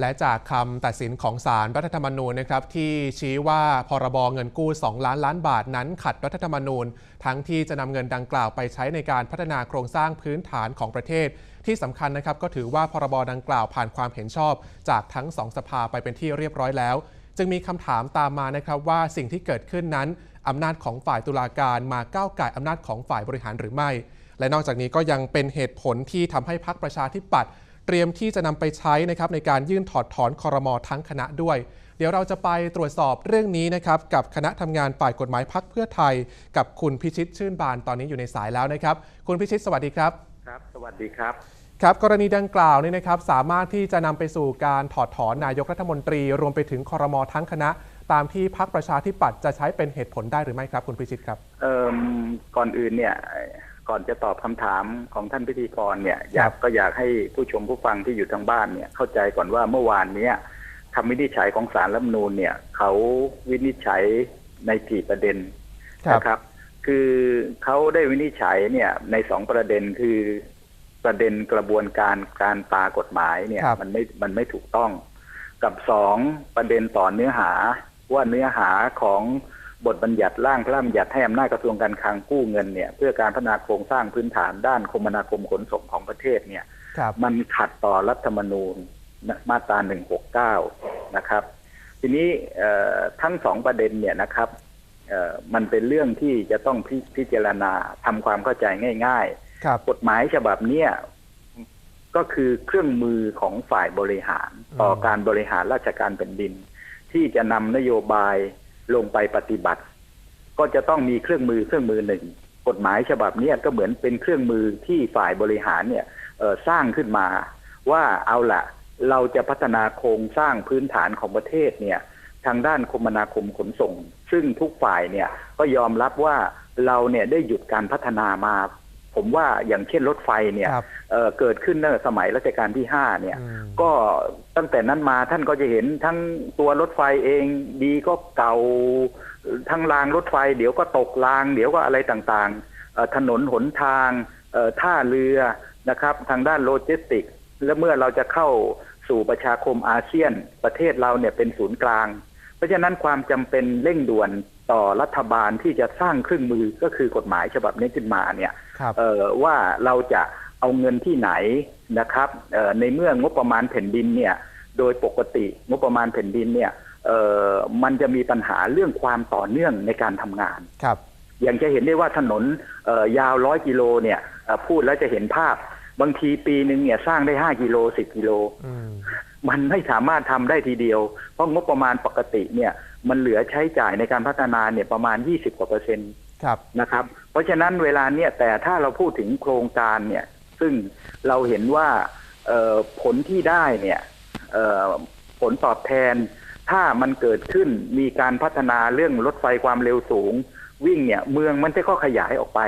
และจากคำตัดสินของศาลรัฐธรรมนูญนะครับที่ชี้ว่าพรบเงินกู้ 2 ล้านล้านบาทนั้นขัดรัฐธรรมนูญ ทั้งที่จะนำเงินดังกล่าวไปใช้ในการพัฒนาโครงสร้างพื้นฐานของประเทศ ที่สำคัญนะครับก็ถือว่าพรบดังกล่าวผ่านความเห็นชอบ จากทั้งสองสภาไปเป็นที่เรียบร้อยแล้ว จึงมีคำถามตามมานะครับว่าสิ่งที่เกิดขึ้นนั้นอำนาจของฝ่ายตุลาการมาก้าวไก่อำนาจของฝ่ายบริหารหรือไม่ และนอกจากนี้ก็ยังเป็นเหตุผลที่ทำให้พรรคประชาธิปัตย์ เตรียมที่จะนำไปใช้นะครับในการยื่นถอดถอนคอรมอทั้งคณะด้วย เดี๋ยวเราจะไปตรวจสอบเรื่องนี้นะครับกับคณะทำงานฝ่ายกฎหมายพักเพื่อไทย กับคุณพิชิตชื่นบานตอนนี้อยู่ในสายแล้วนะครับ คุณพิชิตสวัสดีครับครับ สวัสดีครับครับกรณีดังกล่าวนี่นะครับสามารถที่จะนำไปสู่การถอดถอนนายกรัฐมนตรี รวมไปถึงคอรมอทั้งคณะ ตามที่พักประชาธิปัตย์จะใช้เป็นเหตุผลได้หรือไม่ครับ คุณพิชิตครับเอ่มก่อนอื่นเนี่ย ก่อนจะตอบคำถามของท่านพิธีกรเนี่ยอยากก็อยากให้ผู้ชมผู้ฟังที่อยู่ทางบ้านเนี่ยเข้าใจก่อนว่าเมื่อวานเนี้ยคำวินิจฉัยของศาลรัฐธรรมนูญเนี่ยเขาวินิจฉัยในกี่ประเด็นครับนะครับ คือเขาได้วินิจฉัยเนี่ยในสองประเด็นคือประเด็นกระบวนการการตากฎหมายเนี่ยครับมันไม่มันไม่ถูกต้อง กับสองประเด็นต่อเนื้อหาว่าเนื้อหาของ บทบัญญัติร่างพระราชบัญญัติให้อำนาจกระทรวงการคลังกู้เงินเนี่ยเพื่อการพัฒนาโครงสร้างพื้นฐานด้านคมนาคมขนส่งของประเทศเนี่ยครับมันขัดต่อรัฐธรรมนูญมาตรา 169 นะครับ ทีนี้เอ่อทั้งสองประเด็นเนี่ยนะครับเอ่อมันเป็นเรื่องที่จะต้องพิพิจารณาทำความเข้าใจง่ายครับๆกฎหมายฉบับเนี้ยก็คือเครื่องมือของฝ่ายบริหาร ต่อการบริหารราชการแผ่นดิน ที่จะนำนโยบาย ลงไปปฏิบัติ ก็จะต้องมีเครื่องมือเครื่องมือหนึ่ง กฎหมายฉบับนี้ก็เหมือนเป็นเครื่องมือที่ฝ่ายบริหารเนี่ยสร้างขึ้นมา ว่าเอาละเราจะพัฒนาโครงสร้างพื้นฐานของประเทศเนี่ยทางด้านคมนาคมขนส่ง ซึ่งทุกฝ่ายเนี่ยก็ยอมรับว่าเราเนี่ยได้หยุดการพัฒนามา ผมว่าอย่างเช่นรถไฟเนี่ยครับเอ่อเกิดขึ้นตั้งแต่สมัยรัชกาลที่ห้าเนี่ย อืม ก็ตั้งแต่นั้นมาท่านก็จะเห็นทั้งตัวรถไฟเองดีก็เก่าทั้งรางรถไฟ เดี๋ยวก็ตกราง เดี๋ยวก็อะไรต่างๆเอ่อถนนหนทางเอ่อท่าเรือนะครับ ทางด้านโลจิสติกส์และเมื่อเราจะเข้าสู่ประชาคมอาเซียน ประเทศเราเนี่ยเป็นศูนย์กลาง เพราะฉะนั้นความจำเป็นเร่งด่วนต่อรัฐบาลที่จะสร้างเครื่องมือก็คือกฎหมายฉบับนี้ขึ้นมาเนี่ยครับ เอ่อว่าเราจะเอาเงินที่ไหนนะครับเอ่อในเมื่องบประมาณแผ่นดินเนี่ย โดยปกติงบประมาณแผ่นดินเนี่ยเอ่อมันจะมีปัญหาเรื่องความต่อเนื่องในการทำงานครับ อย่างจะเห็นได้ว่าถนนเอ่อยาวร้อยกิโลเนี่ยเอ่อพูดแล้วจะเห็นภาพ บางทีปีหนึ่งเนี่ยสร้างได้ห้ากิโลสิบกิโลอืมมันไม่สามารถทำได้ทีเดียว เพราะงบประมาณปกติเนี่ย มันเหลือใช้จ่ายในการพัฒนาเนี่ยประมาณ20กว่าเปอร์เซ็นต์ ครับนะครับ เพราะฉะนั้นเวลาเนี่ยแต่ถ้าเราพูดถึงโครงการเนี่ย ซึ่งเราเห็นว่าเอ่อผลที่ได้เนี่ยเอ่อผลตอบแทน ถ้ามันเกิดขึ้นมีการพัฒนาเรื่องรถไฟความเร็วสูง วิ่งเนี่ยเมืองมันจะก็ขยายออกไป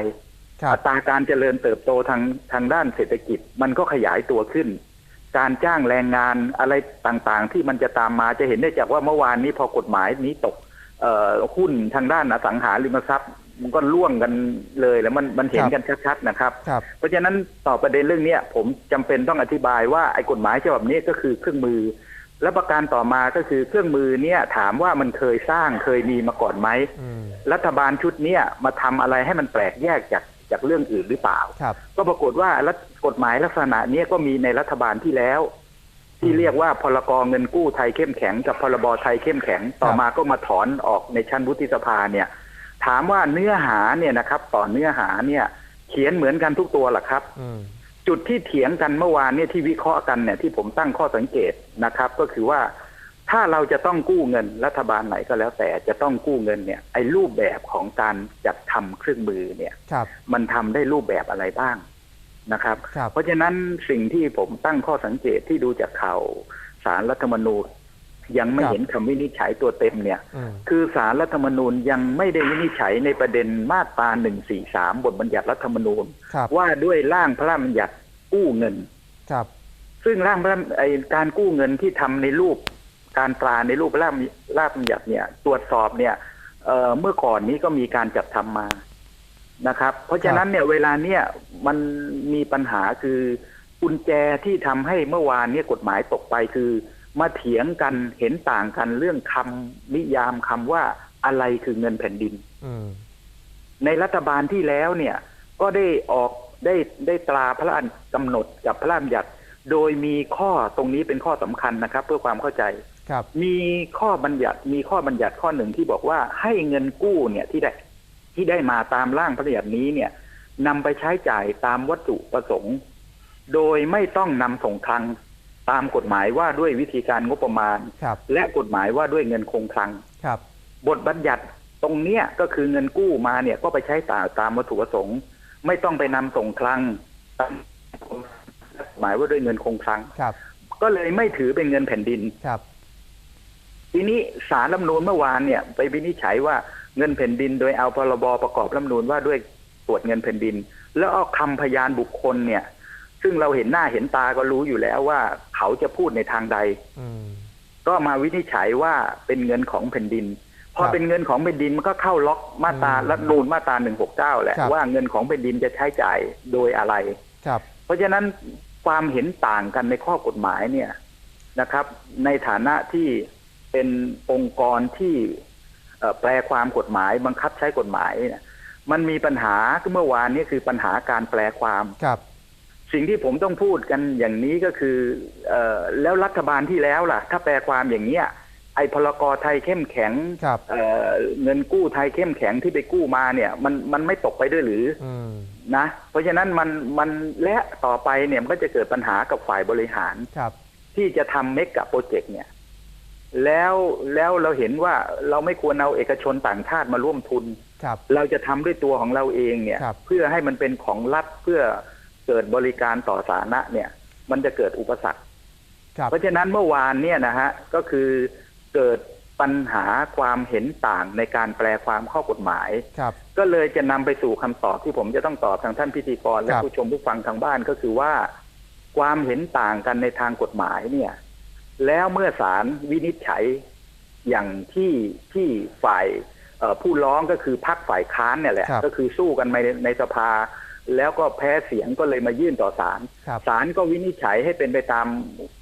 ครับอัตราการเจริญเติบโตทางทางด้านเศรษฐกิจมันก็ขยายตัวขึ้น การจ้างแรงงานอะไรต่างๆ ที่มันจะตามมาจะเห็นได้จากว่าเมื่อวานนี้พอกฎหมายนี้ตกเอ่อหุ้นทางด้านอสังหาริมทรัพย์ มันก็ล่วงกันเลยแล้วมันมันเห็นครับกันชัดๆนะครับครับ เพราะฉะนั้นต่อประเด็นเรื่องเนี้ยผมจำเป็นต้องอธิบายว่าไอ้กฎหมายฉบับนี้ก็คือเครื่องมือ และประการต่อมาก็คือเครื่องมือเนี่ยถามว่ามันเคยสร้างเคยมีมาก่อนไหมอืมรัฐบาลชุดเนี้ยมาทำอะไรให้มันแปลกแยกจากจากเรื่องอื่นหรือเปล่าครับก็ปรากฏว่ารัฐกฎหมายลักษณะเนี้ยก็มีในรัฐบาลที่แล้ว ที่เรียกว่าพรกเงินกู้ไทยเข้มแข็ง กับพรบไทยเข้มแข็งต่อมาก็มาถอนออกในชั้นวุฒิสภาเนี่ย ถามว่าเนื้อหาเนี่ยนะครับ ต่อเนื้อหาเนี่ย เขียนเหมือนกันทุกตัวหรอครับอืมจุดที่เถียงกันเมื่อวานเนี่ยที่วิเคราะห์กันเนี่ยที่ผมตั้งข้อสังเกตนะครับ ก็คือว่าถ้าเราจะต้องกู้เงินรัฐบาลไหนก็แล้วแต่จะต้องกู้เงินเนี่ย ไอ้รูปแบบของการจัดทำเครื่องมือเนี่ยครับมันทำได้รูปแบบอะไรบ้างนะครับครับเพราะฉะนั้นสิ่งที่ผมตั้งข้อสังเกตที่ดูจากข่าวสารรัฐธรรมนูญ ยังไม่ครับเห็นคำวินิจฉัยตัวเต็มเนี่ยอืมคือสารรัฐธรรมนูญยังไม่ได้วินิจฉัยในประเด็นมาตรา143บทบัญญัติรัฐธรรมนูญครับว่าด้วยร่างพระราชบัญญัติกู้เงินครับ ซึ่งร่างพระไอการกู้เงินที่ทำในรูป การตราในรูปพระราชราชบัญญัติเนี่ย ตรวจสอบเนี่ยเอ่อเมื่อก่อนนี้ก็มีการจัดทำมานะครับ เพราะฉะนั้นเนี่ยเวลาเนี่ยมันมีปัญหาคือกุญแจที่ทำให้เมื่อวานเนี่ยกฎหมายตกไปคือ มาเถียงกันเห็นต่างกันเรื่องคำนิยามคำว่าอะไรคือเงินแผ่นดินอืมในรัฐบาลที่แล้วเนี่ย ก็ได้ออกได้ได้ตราพระราชกำหนดกับพระราชบัญญัติ โดยมีข้อตรงนี้เป็นข้อสำคัญนะครับ เพื่อความเข้าใจครับมีข้อบัญญัติมีข้อบัญญัติข้อหนึ่งที่บอกว่าให้เงินกู้เนี่ยที่ได้ที่ได้มาตามร่างพระบัญญัตินี้เนี่ยนำไปใช้จ่ายตามวัตถุประสงค์ โดยไม่ต้องนำส่งคลัง ตามกฎหมายว่าด้วยวิธีการงบประมาณครับและกฎหมายว่าด้วยเงินคงคลังครับ บทบัญญัติตรงเนี้ยก็คือเงินกู้มาเนี่ยก็ไปใช้ตามตามวัตถุประสงค์ ไม่ต้องไปนำส่งคลังตามหมายว่าด้วยเงินคงคลังครับ ก็เลยไม่ถือเป็นเงินแผ่นดินครับ ทีนี้สารรัฐธรรมนูญเมื่อวานเนี่ย ไปวินิจฉัยว่าเงินแผ่นดิน โดยเอาพรบประกอบรัฐธรรมนูญว่าด้วยตรวจเงินแผ่นดิน แล้วเอาคำพยานบุคคลเนี่ย ซึ่งเราเห็นหน้าเห็นตาก็รู้อยู่แล้วว่าเขาจะพูดในทางใดอืมก็มาวินิจฉัยว่าเป็นเงินของแผ่นดินพอครับเป็นเงินของแผ่นดินมันก็เข้าล็อกมาตราอืมรัฐธรรมนูญมาตราหนึ่งหกเก้าแหละครับว่าเงินของแผ่นดินจะใช้จ่ายโดยอะไรครับ เพราะฉะนั้นความเห็นต่างกันในข้อกฎหมายเนี่ยนะครับ ในฐานะที่เป็นองค์กรที่เอ่อแปลความกฎหมายบังคับใช้กฎหมายเนี่ยมันมีปัญหาเมื่อวานนี้คือปัญหาการแปลความครับ สิ่งที่ผมต้องพูดกันอย่างนี้ก็คือเอ่อแล้วรัฐบาลที่แล้วล่ะ ถ้าแปลความอย่างเนี้ยไอ้พลกรไทยเข้มแข็งครับ เอ่อเงินกู้ไทยเข้มแข็งที่ไปกู้มาเนี่ย มันมันไม่ตกไปด้วยหรืออืม นะ เพราะฉะนั้นมันมันและต่อไปเนี่ยมันก็จะเกิดปัญหากับฝ่ายบริหาร ครับ ที่จะทำเมกะโปรเจกต์เนี่ย แล้วแล้วเราเห็นว่าเราไม่ควรเอาเอกชนต่างชาติมาร่วมทุน ครับ เราจะทำด้วยตัวของเราเองเนี่ย ครับ เพื่อให้มันเป็นของรัฐเพื่อ เกิดบริการต่อสาธารณะเนี่ย มันจะเกิดอุปสรรคครับเพราะฉะนั้นเมื่อวานเนี่ยนะฮะก็คือเกิดปัญหาความเห็นต่างในการแปลความข้อกฎหมายครับก็เลยจะนำไปสู่คำตอบที่ผมจะต้องตอบทางท่านพิธีกรและครับผู้ชมผู้ฟังทางบ้านก็คือว่า ความเห็นต่างกันในทางกฎหมายเนี่ย แล้วเมื่อศาลวินิจฉัยอย่างที่ที่ฝ่ายเอ่อผู้ร้องก็คือพรรคฝ่ายค้านเนี่ยแหละครับก็คือสู้กันในในสภา แล้วก็แพ้เสียงก็เลยมายื่นต่อศาลครับศาลก็วินิจฉัยให้เป็นไปตาม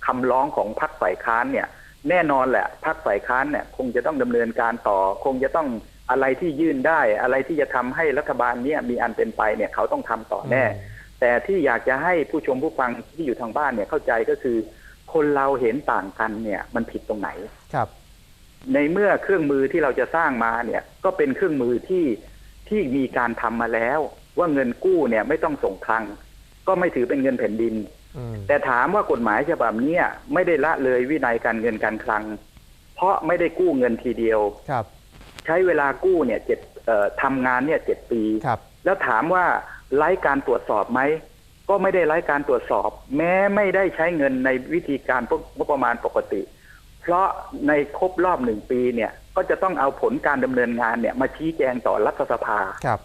คำร้องของพรรคฝ่ายค้านเนี่ย แน่นอนแหละพรรคฝ่ายค้านเนี่ย คงจะต้องดำเนินการต่อ คงจะต้องอะไรที่ยื่นได้ อะไรที่จะทำให้รัฐบาลเนี่ยมีอันเป็นไปเนี่ยเขาต้องทำต่อแน่ แต่ที่อยากจะให้ผู้ชมผู้ฟังที่อยู่ทางบ้านเนี่ยเข้าใจก็คือ คนเราเห็นต่างกันเนี่ยมันผิดตรงไหนครับ ในเมื่อเครื่องมือที่เราจะสร้างมาเนี่ย ก็เป็นเครื่องมือที่ที่มีการทำมาแล้ว ว่าเงินกู้เนี่ยไม่ต้องส่งคลัง ก็ไม่ถือเป็นเงินแผ่นดินอืมแต่ถามว่ากฎหมายฉบับเนี้ยไม่ได้ละเลยวินัยการเงินการคลัง เพราะไม่ได้กู้เงินทีเดียวครับ ใช้เวลากู้เนี่ยเจ็ดเอ่อทำงานเนี่ยเจ็ดปีครับแล้วถามว่าไร้การตรวจสอบไหมก็ไม่ได้ไร้การตรวจสอบ แม้ไม่ได้ใช้เงินในวิธีการงบประมาณปกติ เพราะในครบรอบหนึ่งปีเนี่ยก็จะต้องเอาผลการดำเนินงานเนี่ยมาชี้แจงต่อรัฐสภาครับ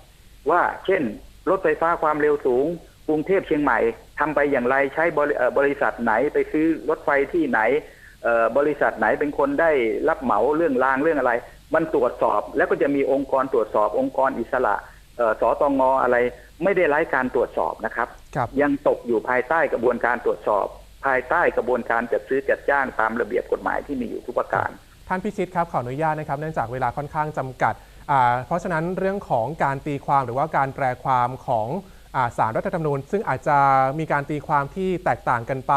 ว่าเช่น รถไฟฟ้าความเร็วสูง กรุงเทพเชียงใหม่ทำไปอย่างไรใช้บริเอ่อบริษัทไหนไปซื้อรถไฟที่ไหนเอ่อบริษัทไหนเป็นคนได้รับเหมาเรื่องรางเรื่องอะไร มันตรวจสอบแล้วก็จะมีองค์กรตรวจสอบองค์กรอิสระเอ่อสตงอะไร ไม่ได้ไร้การตรวจสอบนะครับครับยังตกอยู่ภายใต้กระบวนการตรวจสอบ ภายใต้กระบวนการจัดซื้อจัดจ้างตามระเบียบกฎหมายที่มีอยู่ทุกประการ ท่านพิชิตครับขออนุญาตนะครับเนื่องจากเวลาค่อนข้างจำกัดอ่า เพราะฉะนั้นเรื่องของการตีความหรือว่าการแปลความของอาสารรัฐธรรมนูญ ซึ่งอาจจะมีการตีความที่แตกต่างกันไป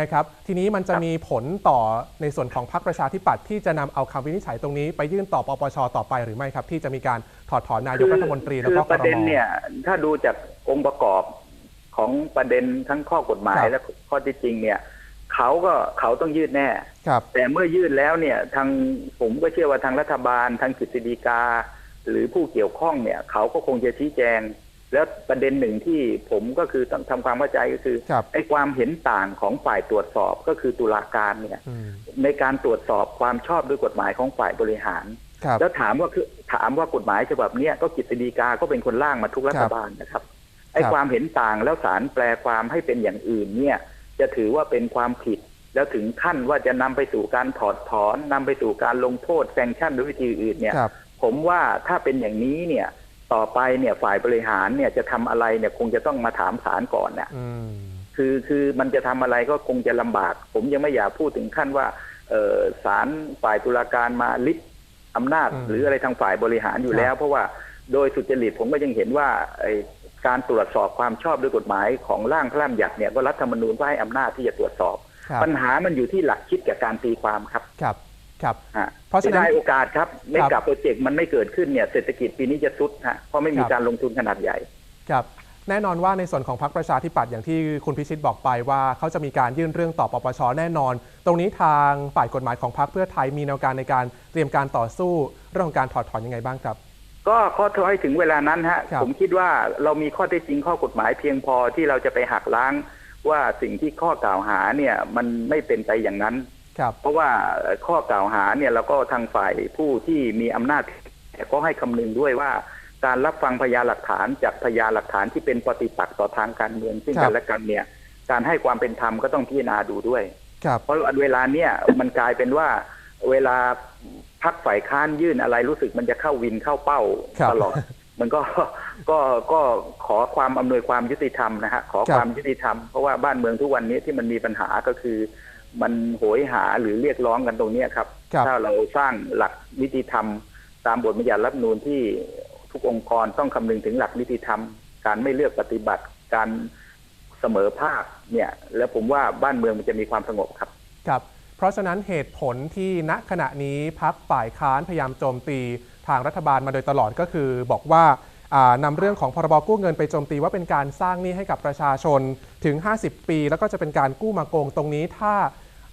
นะครับ ทีนี้มันจะมีผลต่อในส่วนของพรรคประชาธิปัตย์ที่จะนำเอาคำวินิจฉัยตรงนี้ไปยื่นต่อปปชต่อไปหรือไม่ครับ ที่จะมีการถอดถอนนายกรัฐมนตรีแล้วก็คือคปรระเด็นมเนี่ยถ้าดูจากองค์ประกอบของประเด็นทั้งข้อกฎหมายครับและข้อที่จริงเนี่ย เขาก็เขาต้องยืดแน่ ครับแต่เมื่อยืดแล้วเนี่ยทางผมก็เชื่อว่าทางรัฐบาล ทางกฤษฎีกา หรือผู้เกี่ยวข้องเนี่ย เขาก็คงจะชี้แจง แล้วประเด็นหนึ่งที่ผมก็คือต้องทำความเข้าใจก็คือครับ ไอ้ความเห็นต่างของฝ่ายตรวจสอบก็คือตุลาการเนี่ย อืมในการตรวจสอบความชอบด้วยกฎหมายของฝ่ายบริหาร ครับ แล้วถามว่าคือถามว่ากฎหมายฉบับเนี้ยก็กฤษฎีกาก็เป็นคนร่างมาทุกรัฐบาลนะครับไอ้ครับ ความเห็นต่างแล้วศาลแปลความให้เป็นอย่างอื่นเนี่ย จะถือว่าเป็นความผิด แล้วถึงขั้นว่าจะนำไปสู่การถอดถอนนำไปสู่การลงโทษแซงชั่นด้วยวิธีอื่นเนี่ยครับผมว่าถ้าเป็นอย่างนี้เนี่ยต่อไปเนี่ยฝ่ายบริหารเนี่ยจะทำอะไรเนี่ยคงจะต้องมาถามศาลก่อนเนี่ยอืมคคือคือมันจะทำอะไรก็คงจะลำบาก ผมยังไม่อยากพูดถึงขั้นว่าเออศาลฝ่ายตุลาการมาลิดอำนาจอืมหรืออะไรทางฝ่ายบริหารอยู่แล้ว เพราะว่าโดยสุจริตผมก็ยังเห็นว่าไอ้ การตรวจสอบความชอบด้วยกฎหมายของร่างพระราชบัญญัติเนี่ยก็รัฐธรรมนูญก็ให้อำนาจที่จะตรวจสอบครับปัญหามันอยู่ที่หลักคิดกับการตีความครับครับครับฮะเพราะฉะนั้นได้โอกาสครับไม่ครับกลับโปรเจกต์มันไม่เกิดขึ้นเนี่ยเศรษฐกิจปีนี้จะซุดฮะเพราะไม่มีครับการลงทุนขนาดใหญ่ครับแน่นอนว่าในส่วนของพรรคประชาธิปัตย์อย่างที่คุณพิชิตบอกไปว่าเขาจะมีการยื่นเรื่องต่อปปชแน่นอน ตรงนี้ทางฝ่ายกฎหมายของพรรคเพื่อไทยมีแนวการในการเตรียมการต่อสู้เรื่องของการถอดถอนยังไงบ้างครับ ก็ข้อถอยถึงเวลานั้นฮะครับ ผมคิดว่าเรามีข้อเท็จจริงข้อกฎหมายเพียงพอที่เราจะไปหักล้างว่าสิ่งที่ข้อกล่าวหาเนี่ยมันไม่เป็นไปอย่างนั้น ครับ เพราะว่าข้อกล่าวหาเนี่ยเราก็ทางฝ่ายผู้ที่มีอำนาจแต่ก็ให้คำนึงด้วยว่า การรับฟังพยานหลักฐานจากพยานหลักฐานที่เป็นปฏิปักษ์ต่อทางการเมืองซึ่งครักับ นและกันเนี่ยการให้ความเป็นธรรมก็ต้องพิจารณาดูด้วย ครับ เพราะเวลาเนี่ยมันกลายเป็นว่าเวลา พักฝ่ายค้านยื่นอะไรรู้สึกมันจะเข้าวินเข้าเป้าครับตลอด มันก็ก็ก็ขอความอำนวยความยุติธรรมนะฮะขอครับความยุติธรรมเพราะว่าบ้านเมืองทุกวันนี้ที่มันมีปัญหาก็คือ มันโหยหาหรือเรียกร้องกันตรงเนี้ยครับครับ ถ้าเราสร้างหลักนิติธรรม ตามบทบัญญัติรัฐธรรมนูญที่ทุกองค์กรต้องคำนึงถึงหลักนิติธรรม การไม่เลือกปฏิบัติการเสมอภาคเนี่ย แล้วผมว่าบ้านเมืองมันจะมีความสงบครับ ครับ เพราะฉะนั้นเหตุผลที่ณขณะนี้พักฝ่ายค้านพยายามโจมตีทางรัฐบาลมาโดยตลอดก็คือ บอกว่าอ่านำเรื่องของพรบกู้เงินไปโจมตีว่าเป็นการสร้างหนี้ให้กับประชาชนถึง 50 ปี แล้วก็จะเป็นการกู้มาโกงตรงนี้ถ้า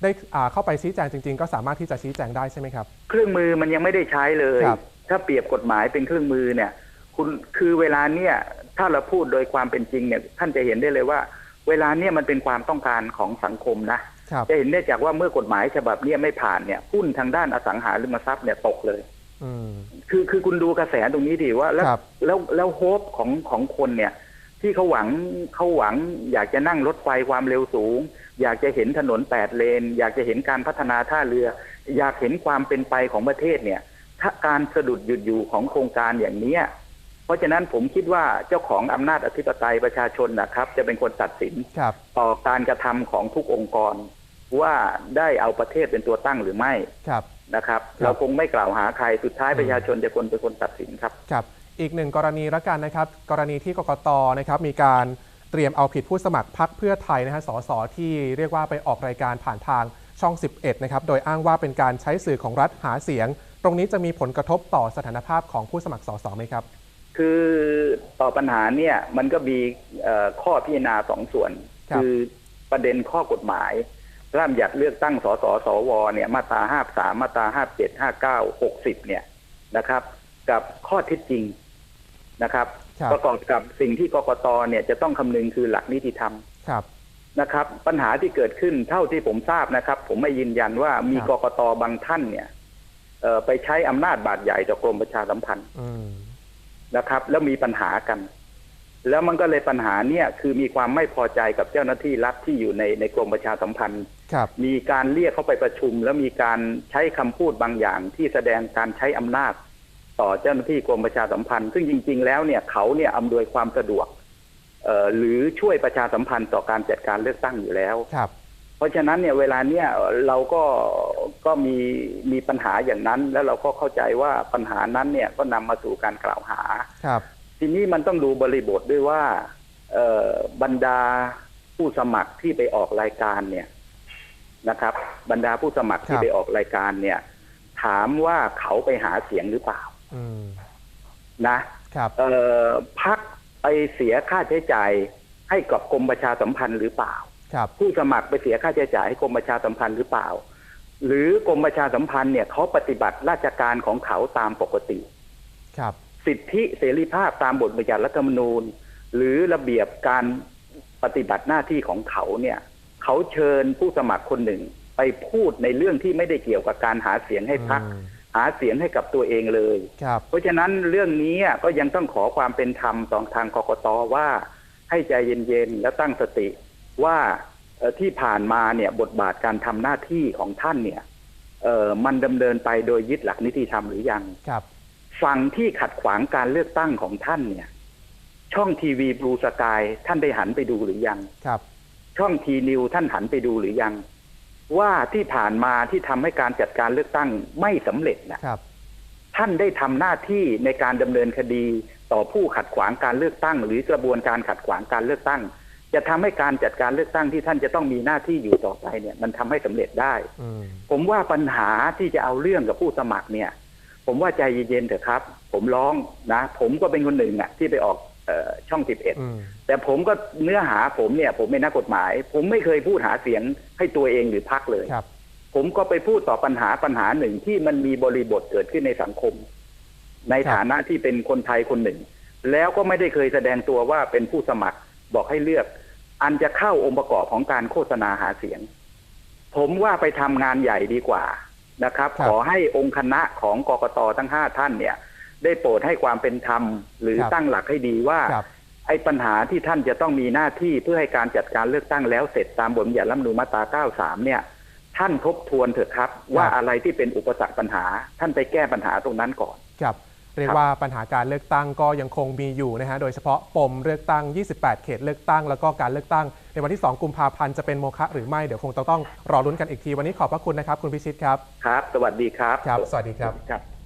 ได้อ่าเข้าไปชี้แจงจริง ๆ ก็สามารถที่จะชี้แจงได้ใช่ไหมครับ เครื่องมือมันยังไม่ได้ใช้เลยครับถ้าเปรียบกฎหมายเป็นเครื่องมือเนี่ยคุณคือเวลาเนี่ยถ้าเราพูดโดยความเป็นจริงเนี่ยท่านจะเห็นได้เลยว่า เวลาเนี่ยมันเป็นความต้องการของสังคมนะครับ จะเห็นได้จากว่าเมื่อกฎหมายฉบับเนี้ไม่ผ่านเนี่ยหุ้นทางด้านอสังหาริมทรัพย์เนี่ยตกเลยอืมคือคือคุณดูกระแสตรงนี้ดิว่าแล้วครับแล้วแล้วโฮปของของคนเนี่ย ที่เขาหวังเขาหวัง อยากจะนั่งรถไฟความเร็วสูง อยากจะเห็นถนนแปดเลน อยากจะเห็นการพัฒนาท่าเรือ อยากเห็นความเป็นไปของประเทศเนี่ย ถ้าการสะดุดหยุดอยู่ของโครงการอย่างเนี้ยเพราะฉะนั้นผมคิดว่าเจ้าของอำนาจอธิปไตยประชาชนนะครับ จะเป็นคนตัดสินครับต่อการกระทำของทุกองค์กร ว่าได้เอาประเทศเป็นตัวตั้งหรือไม่ครับนะครับครับเราคงไม่กล่าวหาใครสุดท้ายอืมประชาชนจะคนเป็นคนตัดสินครับครับ อีกหนึ่งกรณีละกันนะครับ กรณีที่กกตนะครับมีการเตรียมเอาผิดผู้สมัครพรรคเพื่อไทยนะฮะสสที่เรียกว่าไปออกรายการผ่านทางช่อง 11 นะครับ โดยอ้างว่าเป็นการใช้สื่อของรัฐหาเสียง ตรงนี้จะมีผลกระทบต่อสถานภาพของผู้สมัครสสไหมครับ คือต่อปัญหาเนี่ยมันก็มีเอ่อข้อพิจารณาสองส่วนครับอประเด็นข้อกฎหมาย ร่ามหยัดเลือกตั้งสสสวเนี่ยมาตราห้าสามมาตราห้าเจ็ดห้าเก้าหกสิบเนี่ยนะครับ กับข้อเท็จจริงนะครับครับประกอบกับสิ่งที่กกตเนี่ยจะต้องคำนึงคือหลักนิติธรรมครับนะครับ ปัญหาที่เกิดขึ้นเท่าที่ผมทราบนะครับ ผมไม่ยืนยันว่ามีครับกกตบางท่านเนี่ยเอ่อไปใช้อำนาจบาดใหญ่ต่อกรมประชาสัมพันธ์อืมนะครับ แล้วมีปัญหากัน แล้วมันก็เลยปัญหาเนี่ยคือมีความไม่พอใจกับเจ้าหน้าที่รัฐที่อยู่ในในกรมประชาสัมพันธ์ครับ มีการเรียกเข้าไปประชุม แล้วมีการใช้คำพูดบางอย่างที่แสดงการใช้อำนาจ ต่อเจ้าหน้าที่กรมประชาสัมพันธ์ ซึ่งจริง ๆ แล้วเนี่ยเขาเนี่ยอำนวยความสะดวกเอ่อหรือช่วยประชาสัมพันธ์ต่อการจัดการเลือกตั้งอยู่แล้วครับเพราะฉะนั้นเนี่ยเวลาเนี่ยเราก็ก็มีมีปัญหาอย่างนั้น แล้วเราก็เข้าใจว่าปัญหานั้นเนี่ยก็นำมาสู่การกล่าวหาครับ ทีนี้มันต้องดูบริบทด้วยว่าเอ่อบรรดาผู้สมัครที่ไปออกรายการเนี่ย นะครับ บรรดาผู้สมัครที่ครับไปออกรายการเนี่ย ถามว่าเขาไปหาเสียงหรือเปล่าอืมนะครับเอ่อพักไปเสียค่าใช้จ่ายให้กับกรมประชาสัมพันธ์หรือเปล่าครับผู้สมัครไปเสียค่าใช้จ่ายให้กรมประชาสัมพันธ์หรือเปล่า หรือกรมประชาสัมพันธ์เนี่ยเขาปฏิบัติราชการของเขาตามปกติ ครับ สิทธิเสรีภาพตามบทบัญญัติรัฐธรรมนูญ หรือระเบียบการปฏิบัติหน้าที่ของเขาเนี่ย เขาเชิญผู้สมัครคนหนึ่ง ไปพูดในเรื่องที่ไม่ได้เกี่ยวกับการหาเสียงให้พรรคอืมหาเสียงให้กับตัวเองเลยครับเพราะฉะนั้นเรื่องนี้ก็ยังต้องขอความเป็นธรรมต่อทางกกตว่าให้ใจเย็นๆและตั้งสติว่าเอ่อที่ผ่านมาเนี่ยบทบาทการทำหน้าที่ของท่านเนี่ยเอ่อมันดำเนินไปโดยยึดหลักนิติธรรมหรือยังครับฝั่งที่ขัดขวางการเลือกตั้งของท่านเนี่ย ช่องทีวีบลูสกายท่านได้หันไปดูหรือยังครับ ช่องทีนิวท่านหันไปดูหรือยัง ว่าที่ผ่านมาที่ทำให้การจัดการเลือกตั้งไม่สำเร็จนะครับ ท่านได้ทำหน้าที่ในการดำเนินคดีต่อผู้ขัดขวางการเลือกตั้ง หรือกระบวนการขัดขวางการเลือกตั้ง จะทำให้การจัดการเลือกตั้งที่ท่านจะต้องมีหน้าที่อยู่ต่อไปเนี่ย มันทำให้สำเร็จได้อืมผมว่าปัญหาที่จะเอาเรื่องกับผู้สมัครเนี่ย ผมว่าใจเย็นๆเถอะครับ ผมร้องนะ ผมก็เป็นคนหนึ่งอะ ที่ไปออกเออ ช่อง 11อืมแต่ผมก็เนื้อหาผมเนี่ย ผมเป็นนักกฎหมาย ผมไม่เคยพูดหาเสียงให้ตัวเองหรือพักเลยครับผมก็ไปพูดต่อปัญหาปัญหาหนึ่งที่มันมีบริบทเกิดขึ้นในสังคม ในครับฐานะที่เป็นคนไทยคนหนึ่ง แล้วก็ไม่ได้เคยแสดงตัวว่าเป็นผู้สมัครบอกให้เลือก อันจะเข้าองค์ประกอบของการโฆษณาหาเสียง ผมว่าไปทำงานใหญ่ดีกว่านะครับครับ ขอให้องค์คณะของกกตทั้งห้าท่านเนี่ย ได้โปรดให้ความเป็นธรรม หรือครับตั้งหลักให้ดีว่า ครับ ไอ้ปัญหาที่ท่านจะต้องมีหน้าที่เพื่อให้การจัดการเลือกตั้งแล้วเสร็จตามบทบัญญัติรัฐธรรมนูญมาตรา 93 เนี่ย ท่านทบทวนเถอะครับ ว่าอะไรที่เป็นอุปสรรคปัญหา ท่านไปแก้ปัญหาตรงนั้นก่อน ครับเรียกครับว่าปัญหาการเลือกตั้งก็ยังคงมีอยู่นะฮะโดยเฉพาะปมเลือกตั้ง 28 เขตเลือกตั้ง แล้วก็การเลือกตั้ง ในวันที่ 2 กุมภาพันธ์จะเป็นโมฆะหรือไม่เดี๋ยวคงต้องรอลุ้นกันอีกทีวันนี้ขอบพระคุณนะครับคุณพิชิตครับครับ สวัสดีครับ ครับ สวัสดีครับ ครับ